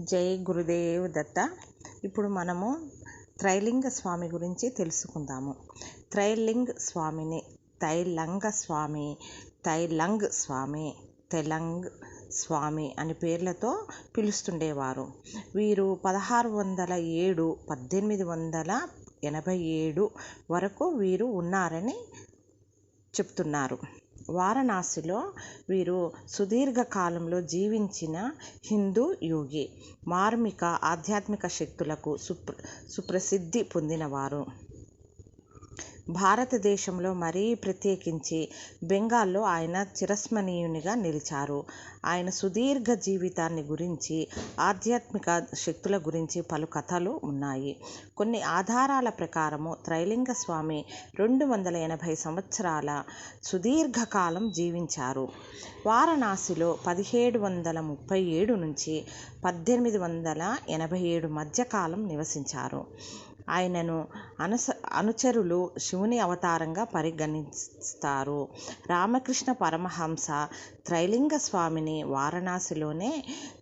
జై గురుదేవ్ దత్త. ఇప్పుడు మనము త్రైలింగ స్వామి గురించి తెలుసుకుందాము. త్రైలింగ్ స్వామిని తైలంగ స్వామి తైలంగ్ స్వామి తెలంగ్ స్వామి అని పేర్లతో పిలుస్తుండేవారు. వీరు పదహారు వందల ఏడు పద్దెనిమిది వందల ఎనభై ఏడు వరకు వీరు ఉన్నారని చెప్తున్నారు. వారణాసిలో వీరు సుదీర్ఘ కాలంలో జీవించిన హిందూ యోగి మార్మిక ఆధ్యాత్మిక శక్తులకు సుప్ర సుప్రసిద్ధి పొందినవారు. భారతదేశంలో మరీ ప్రత్యేకించి బెంగాల్లో ఆయన చిరస్మరణీయునిగా నిలిచారు. ఆయన సుదీర్ఘ జీవితాన్ని గురించి ఆధ్యాత్మిక శక్తుల గురించి పలు కథలు ఉన్నాయి. కొన్ని ఆధారాల ప్రకారము త్రైలింగ స్వామి రెండు వందల ఎనభై సంవత్సరాల సుదీర్ఘకాలం జీవించారు. వారణాసిలో పదిహేడు వందల ముప్పై ఏడు నుంచి పద్దెనిమిది వందల ఎనభై ఏడు మధ్యకాలం నివసించారు. ఆయనను అనుస అనుచరులు శివుని అవతారంగా పరిగణిస్తారు. రామకృష్ణ పరమహంస త్రైలింగ స్వామిని వారణాసిలోనే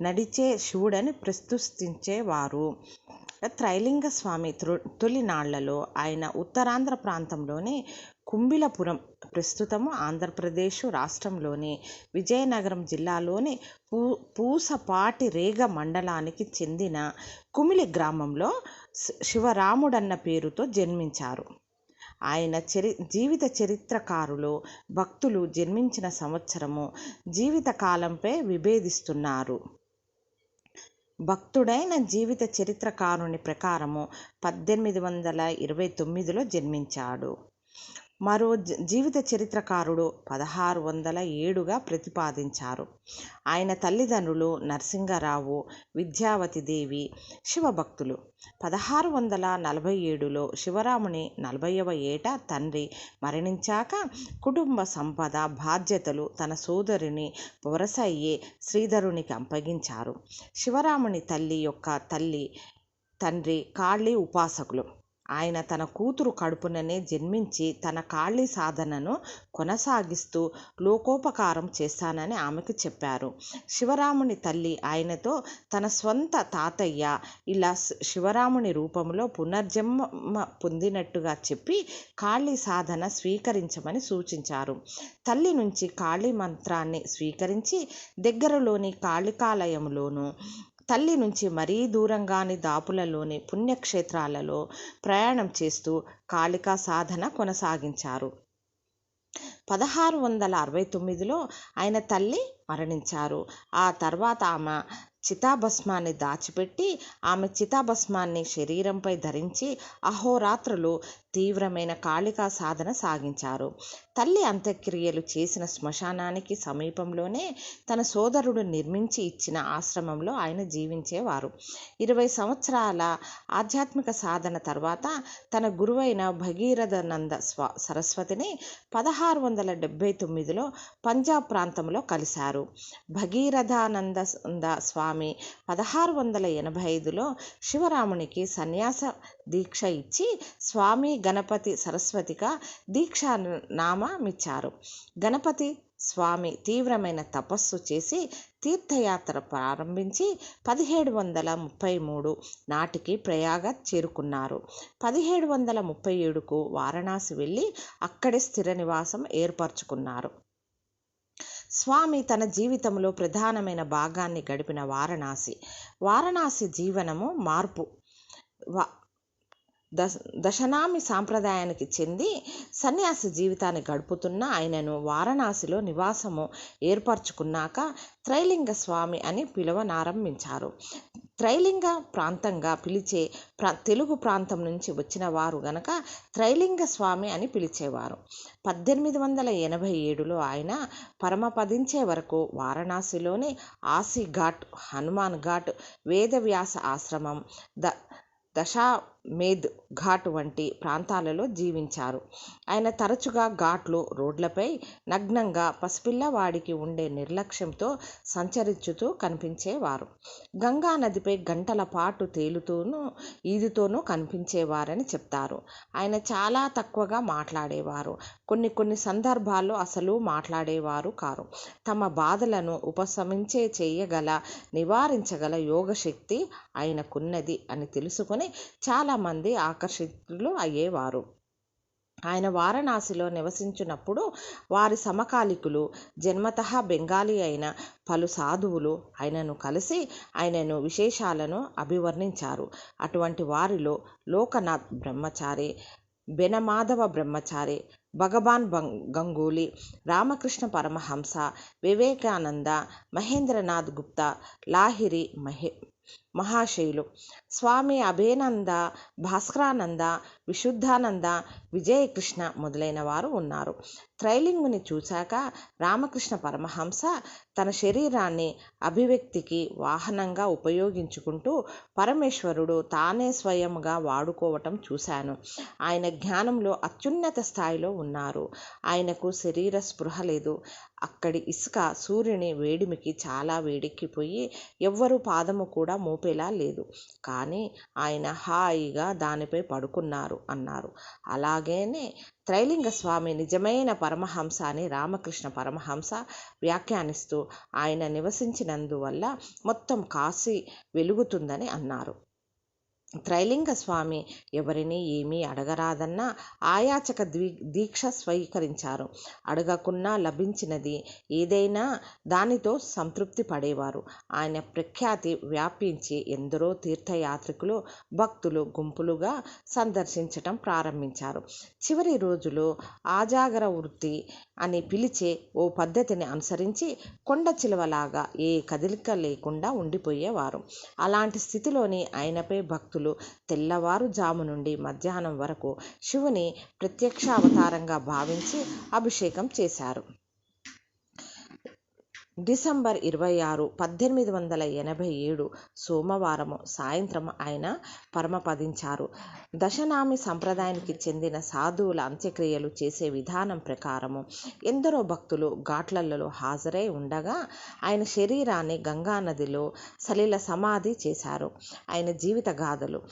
నడిచే శివుడని ప్రస్తుతించేవారు. త్రైలింగ స్వామి తొలినాళ్ళలో ఆయన ఉత్తరాంధ్ర ప్రాంతంలోని కుంభిలపురం ప్రస్తుతము ఆంధ్రప్రదేశ్ రాష్ట్రంలోని విజయనగరం జిల్లాలోని పూ పూసపాటి రేగ మండలానికి చెందిన కుమిలి గ్రామంలో శివరాముడన్న పేరుతో జన్మించారు. ఆయన చరి జీవిత చరిత్రకారులు భక్తులు జన్మించిన సంవత్సరము జీవిత కాలంపై విభేదిస్తున్నారు. భక్తుడైన జీవిత చరిత్రకారుని ప్రకారము పద్దెనిమిది వందల ఇరవై తొమ్మిదిలో జన్మించాడు. మరో జీవిత చరిత్రకారుడు పదహారు వందల ఏడుగా ప్రతిపాదించారు. ఆయన తల్లిదండ్రులు నరసింగరావు విద్యావతి దేవి శివభక్తులు. పదహారు వందల నలభై ఏడులో శివరాముని నలభైవ ఏట తండ్రి మరణించాక కుటుంబ సంపద బాధ్యతలు తన సోదరుని వరసయ్యే శ్రీధరునికి అప్పగించారు. శివరాముని తల్లి యొక్క తల్లి తండ్రి కాళీ ఉపాసకులు. ఆయన తన కూతురు కడుపుననే జన్మించి తన కాళీ సాధనను కొనసాగిస్తూ లోకోపకారం చేస్తానని ఆమెకు చెప్పారు. శివరాముని తల్లి ఆయనతో తన స్వంత తాతయ్య ఇలా శివరాముని రూపంలో పునర్జన్మ పొందినట్టుగా చెప్పి కాళీ సాధన స్వీకరించమని సూచించారు. తల్లి నుంచి కాళీ మంత్రాన్ని స్వీకరించి దగ్గరలోని కాళికాలయంలోనూ తల్లి నుంచి మరీ దూరంగాని దాపులలోని పుణ్యక్షేత్రాలలో ప్రయాణం చేస్తూ కాళికా సాధన కొనసాగించారు. పదహారు వందల అరవై తొమ్మిదిలో ఆయన తల్లి మరణించారు. ఆ తర్వాత ఆమె చితాభస్మాన్ని దాచిపెట్టి ఆమె చితాభస్మాన్ని శరీరంపై ధరించి అహోరాత్రులు తీవ్రమైన కాళికా సాధన సాగించారు. తల్లి అంత్యక్రియలు చేసిన శ్మశానానికి సమీపంలోనే తన సోదరుడు నిర్మించి ఇచ్చిన ఆశ్రమంలో ఆయన జీవించేవారు. ఇరవై సంవత్సరాల ఆధ్యాత్మిక సాధన తర్వాత తన గురువైన భగీరథనంద స్వ సరస్వతిని పదహారు వందల డెబ్భై తొమ్మిదిలో పంజాబ్ ప్రాంతంలో కలిశారు. భగీరథానంద స్వామి పదహారు వందల ఎనభై ఐదులో శివరామునికి సన్యాస దీక్ష ఇచ్చి స్వామి గణపతి సరస్వతిగా దీక్షా నామమిచ్చారు గణపతి స్వామి తీవ్రమైన తపస్సు చేసి తీర్థయాత్ర ప్రారంభించి పదిహేడు వందల ముప్పై మూడు నాటికి ప్రయాగ చేరుకున్నారు. పదిహేడు వందల ముప్పై ఏడుకు వారణాసి వెళ్ళి అక్కడే స్థిర నివాసం ఏర్పరచుకున్నారు. స్వామి తన జీవితంలో ప్రధానమైన భాగాన్ని గడిపిన వారణాసి. వారణాసి జీవనము మార్పు దశ దశనామి సాంప్రదాయానికి చెంది సన్యాసి జీవితాన్ని గడుపుతున్న ఆయనను వారణాసిలో నివాసము ఏర్పరచుకున్నాక త్రైలింగ స్వామి అని పిలవనారంభించారు. త్రైలింగ ప్రాంతంగా పిలిచే ప్రా తెలుగు ప్రాంతం నుంచి వచ్చిన వారు గనక త్రైలింగ స్వామి అని పిలిచేవారు. పద్దెనిమిది వందల ఎనభై ఏడులో ఆయన పరమపదించే వరకు వారణాసిలోని ఆసి ఘాట్ హనుమాన్ ఘాట్ వేదవ్యాస ఆశ్రమం ద దశా మేద్ ఘాట్ వంటి ప్రాంతాలలో జీవించారు. ఆయన తరచుగా ఘాట్లు రోడ్లపై నగ్నంగా పసిపిల్లవాడికి ఉండే నిర్లక్ష్యంతో సంచరించుతూ కనిపించేవారు. గంగా నదిపై గంటల పాటు తేలుతూనూ ఈదుతూనూ కనిపించేవారని చెప్తారు. ఆయన చాలా తక్కువగా మాట్లాడేవారు. కొన్ని కొన్ని సందర్భాల్లో అసలు మాట్లాడేవారు కారు. తమ బాధలను ఉపశమించే చేయగల నివారించగల యోగశక్తి ఆయనకున్నది అని తెలుసుకొని చాలామంది ఆకర్షితులు అయ్యేవారు. ఆయన వారణాసిలో నివసించినప్పుడు వారి సమకాలికులు జన్మతః బెంగాలీ అయిన పలు సాధువులు ఆయనను కలిసి ఆయనను విశేషాలను అభివర్ణించారు. అటువంటి వారిలో లోకనాథ్ బ్రహ్మచారి బెనమాధవ బ్రహ్మచారి భగవాన్ గంగూలీ రామకృష్ణ పరమహంస వివేకానంద మహేంద్రనాథ్ గుప్తా లాహిరి మహే మహాశయులు. స్వామి అభేనంద భాస్కరానంద విశుద్ధానంద విజయకృష్ణ మొదలైన వారు ఉన్నారు. త్రైలింగుని చూశాక రామకృష్ణ పరమహంస తన శరీరాన్ని అభివ్యక్తికి వాహనంగా ఉపయోగించుకుంటూ పరమేశ్వరుడు తానే స్వయంగా వాడుకోవటం చూశాను. ఆయన జ్ఞానంలో అత్యున్నత స్థాయిలో ఉన్నారు. ఆయనకు శరీర స్పృహ లేదు. అక్కడి ఇసుక సూర్యుని వేడిమికి చాలా వేడెక్కిపోయి ఎవ్వరు పాదము కూడా మోపేలా లేదు. కానీ ఆయన హాయిగా దానిపై పడుకున్నారు అన్నారు. అలాగేనే త్రైలింగ స్వామి నిజమైన పరమహంస అని రామకృష్ణ పరమహంస వ్యాఖ్యానిస్తూ ఆయన నివసించినందువల్ల మొత్తం కాశీ వెలుగుతుందని అన్నారు. త్రైలింగ స్వామి ఎవరిని ఏమీ అడగరాదన్న ఆయాచక ద్వీ దీక్ష స్వీకరించారు. అడగకున్నా లభించినది ఏదైనా దానితో సంతృప్తి పడేవారు. ఆయన ప్రఖ్యాతి వ్యాపించి ఎందరో తీర్థయాత్రికులు భక్తులు గుంపులుగా సందర్శించటం ప్రారంభించారు. చివరి రోజులో ఆజాగర వృత్తి అని పిలిచే ఓ పద్ధతిని అనుసరించి కొండ చిలువలాగా ఏ కదలిక లేకుండా ఉండిపోయేవారు. అలాంటి స్థితిలోని ఆయనపై భక్తులు తెల్లవారుజాము నుండి మధ్యాహ్నం వరకు శివుని ప్రత్యక్ష అవతారంగా భావించి అభిషేకం చేశారు. డిసెంబర్ ఇరవై ఆరు పద్దెనిమిది వందల ఎనభై ఏడు సోమవారము సాయంత్రం ఆయన పరమపదించారు. దశనామి సంప్రదాయానికి చెందిన సాధువుల అంత్యక్రియలు చేసే విధానం ప్రకారము ఎందరో భక్తులు ఘాట్లలో హాజరై ఉండగా ఆయన శరీరాన్ని గంగానదిలో సలిల సమాధి చేశారు. ఆయన జీవిత గాథలు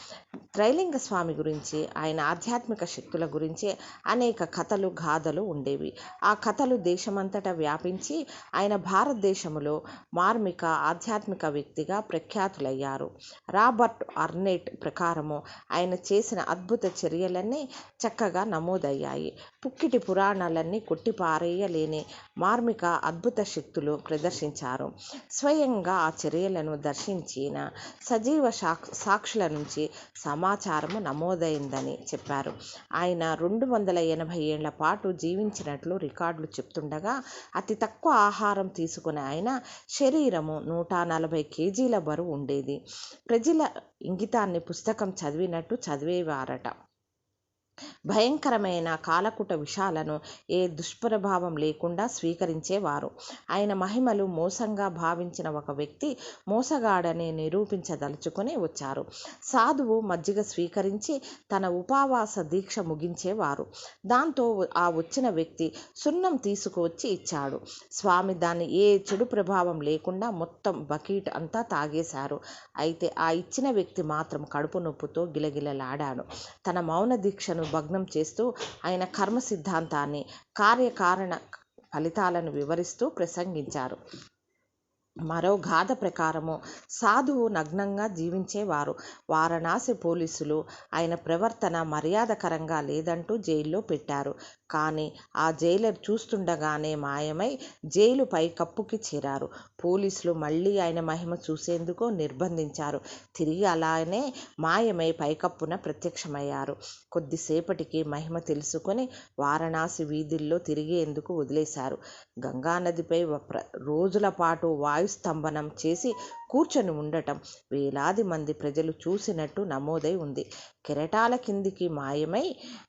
త్రైలింగ స్వామి గురించి ఆయన ఆధ్యాత్మిక శక్తుల గురించి అనేక కథలు గాథలు ఉండేవి. ఆ కథలు దేశమంతటా వ్యాపించి ఆయన భారతదేశంలో మార్మిక ఆధ్యాత్మిక వ్యక్తిగా ప్రఖ్యాతులయ్యారు. రాబర్ట్ అర్నెట్ ప్రకారము ఆయన చేసిన అద్భుత చర్యలన్నీ చక్కగా నమోదయ్యాయి. పుక్కిటి పురాణాలన్నీ కొట్టిపారేయలేని మార్మిక అద్భుత శక్తులు ప్రదర్శించారు. స్వయంగా ఆ చర్యలను దర్శించిన సజీవ సాక్షుల నుంచి సమాచారము నమోదైందని చెప్పారు. ఆయన రెండు వందల ఎనభై ఏళ్ళ పాటు జీవించినట్లు రికార్డులు చెప్తుండగా అతి తక్కువ ఆహారం తీసుకునే ఆయన శరీరము నూట నలభై కేజీల బరువు ఉండేది. ప్రజల ఇంగితాన్ని పుస్తకం చదివినట్టు చదివేవారట. భయంకరమైన కాలకుట విషాలను ఏ దుష్ప్రభావం లేకుండా స్వీకరించేవారు. ఆయన మహిమలు మోసంగా భావించిన ఒక వ్యక్తి మోసగాడని నిరూపించదలుచుకుని వచ్చారు. సాధువు మజ్జిగ స్వీకరించి తన ఉపవాస దీక్ష ముగించేవారు. దాంతో ఆ వచ్చిన వ్యక్తి సున్నం తీసుకువచ్చి ఇచ్చాడు. స్వామి దాన్ని ఏ చెడు ప్రభావం లేకుండా మొత్తం బకీట్ అంతా తాగేశారు. అయితే ఆ ఇచ్చిన వ్యక్తి మాత్రం కడుపు నొప్పుతో గిలగిలలాడాడు. తన మౌన దీక్షను భగ్నం చేస్తూ ఆయన కర్మ సిద్ధాంతాన్ని కార్యకారణ ఫలితాలను వివరిస్తూ ప్రసంగించారు. మరో గాథ ప్రకారము సాధువు నగ్నంగా జీవించేవారు. వారణాసి పోలీసులు ఆయన ప్రవర్తన మర్యాదకరంగా లేదంటూ జైల్లో పెట్టారు. కానీ ఆ జైలర్ చూస్తుండగానే మాయమై జైలు పైకప్పుకి చేరారు. పోలీసులు మళ్ళీ ఆయన మహిమ చూసేందుకు నిర్బంధించారు. తిరిగి అలానే మాయమై పైకప్పున ప్రత్యక్షమయ్యారు. కొద్దిసేపటికి మహిమ తెలుసుకొని వారణాసి వీధుల్లో తిరిగేందుకు వదిలేశారు. గంగానదిపై రోజుల పాటు వాయుస్తంభనం చేసి కూర్చొని ఉండటం. వేలాది మంది ప్రజలు చూసినట్టు నమోదై ఉంది. కెరటాల కిందికి మాయమై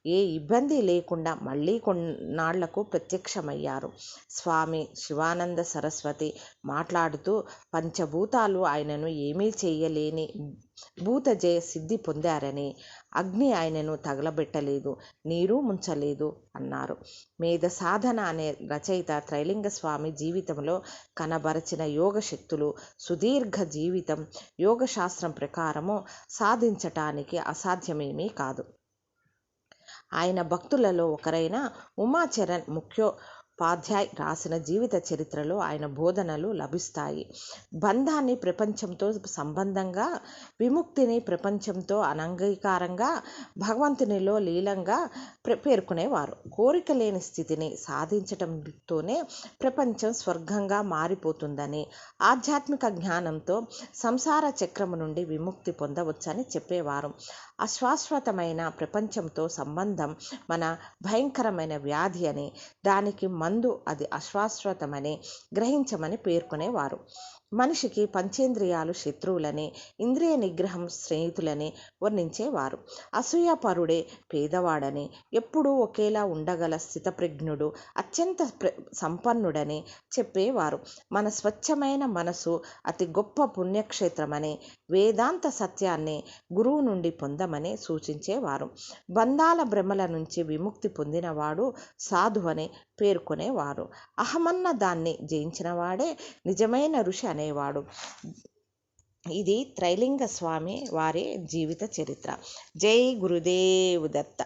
ఏ ఇబ్బంది లేకుండా మళ్ళీ కొన్నాళ్ళకు ప్రత్యక్షమయ్యారు. స్వామి శివానంద సరస్వతి మాట్లాడుతూ పంచభూతాలు ఆయనను ఏమీ చేయలేని భూత జయ సిద్ధి పొందారని అగ్ని ఆయనను తగలబెట్టలేదు నీరు ముంచలేదు అన్నారు. మేధ సాధన అనే రచయిత త్రైలింగ స్వామి జీవితంలో కనబరచిన యోగ శక్తులు సుదీర్ఘ జీవితం యోగ శాస్త్రం ప్రకారము సాధించటానికి అసాధ్యమేమీ కాదు. ఆయన భక్తులలో ఒకరైన ఉమాచరణ్ ముఖ్యో ఉపాధ్యాయ్ రాసిన జీవిత చరిత్రలో ఆయన బోధనలు లభిస్తాయి. బంధాన్ని ప్రపంచంతో సంబంధంగా విముక్తిని ప్రపంచంతో అనంగీకారంగా భగవంతునిలో లీలంగా పేర్కొనేవారు. కోరిక లేని స్థితిని సాధించటంతోనే ప్రపంచం స్వర్గంగా మారిపోతుందని ఆధ్యాత్మిక జ్ఞానంతో సంసార చక్రము నుండి విముక్తి పొందవచ్చని చెప్పేవారు. అశాశ్వతమైన ప్రపంచంతో సంబంధం మన భయంకరమైన వ్యాధి అని దానికి మందు అది అశాశ్వతమని గ్రహించమని పేర్కొనేవారు. మనిషికి పంచేంద్రియాలు శత్రువులని ఇంద్రియ నిగ్రహం స్నేహితులని వర్ణించేవారు. అసూయాపరుడే పేదవాడని ఎప్పుడూ ఒకేలా ఉండగల స్థితప్రజ్ఞుడు అత్యంత సంపన్నుడని చెప్పేవారు. మన స్వచ్ఛమైన మనసు అతి గొప్ప పుణ్యక్షేత్రమని వేదాంత సత్యాన్ని గురువు నుండి పొందమని సూచించేవారు. బంధాల భ్రమల నుంచి విముక్తి పొందినవాడు సాధు అని పేర్కొనేవారు. అహమన్న దాన్ని జయించిన వాడే నిజమైన ఋషి అనేవాడు. ఇది త్రైలింగ స్వామి వారి జీవిత చరిత్ర. జై గురుదేవ్ దత్త.